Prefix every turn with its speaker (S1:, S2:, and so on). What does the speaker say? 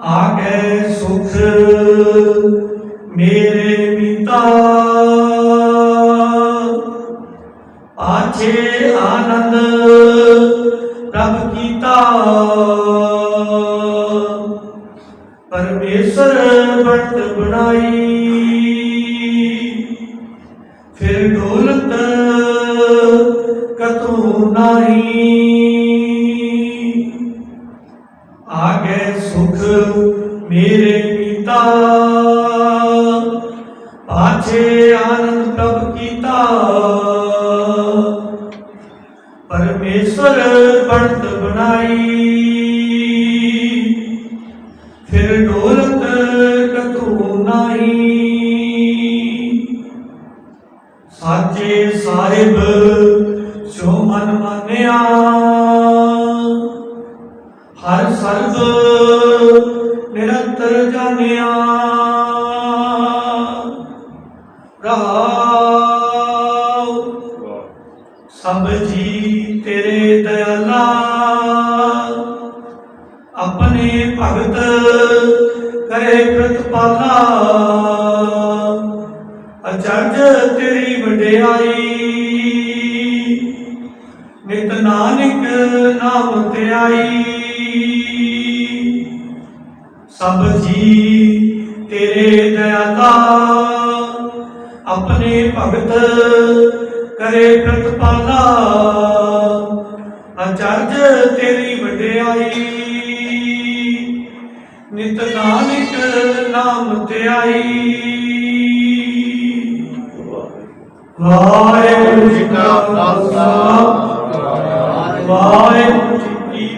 S1: ਆਗੇ ਸੁਖ ਮੇਰੇ ਪਿਤਾ। ਆਛੇ ਆਨੰਦ ਪ੍ਰਭ ਕੀਤਾ। ਪਰਮੇਸ਼ਰ ਬਣਤ ਬਣਾਈ। ਫਿਰ ਡੋਲਤ ਕਤੂ ਨਹੀਂ। ਆਗੇ ਸੁਖ ਮੇਰੇ ਪਿਤਾ। ਪਾਛੇ ਆਨੰਦ ਪ੍ਰਭ ਕੀਤਾ। ਪਰਮੇਸ਼ਰ ਬਣਤ ਬਣਾਈ। ਫਿਰ ਡੋਲਤ ਕਤੂ ਨਹੀਂ। ਸਾਚੇ ਸਾਹਿਬ ਸੋ ਮਨ ਮੰਨਿਆ। ਹਰ ਸਰਬ ਨਿਰੰਤਰ ਜਾਣਿਆ। ਰਹਾਉ। ਸਭ ਜੀ ਤੇਰੇ ਦਇਆਲਾ। ਆਪਣੇ ਭਗਤ ਕਰੇ ਪ੍ਰਤਪਾਲਾ। ਅਚਰਜ ਤੇਰੀ ਵਡਿਆਈ। ਨਿਤ ਨਾਨਕ ਨਾਮ ਧਿਆਈ। ਸਭ ਜੀ ਤੇਰੇ ਦਇਆਲਾ, ਆਪਣੇ ਭਗਤ ਕਰੇ ਪ੍ਰਤਪਾਲਾ। ਅਚਰਜ ਤੇਰੀ ਵਡਿਆਈ, ਨਿਤ ਨਾਨਕ ਨਾਮ ਧਿਆਈ ਵਾਹਿਗੁਰੂ ਜੀ ਕਾ ਖਾਲਸਾ, ਵਾਹਿਗੁਰੂ ਜੀ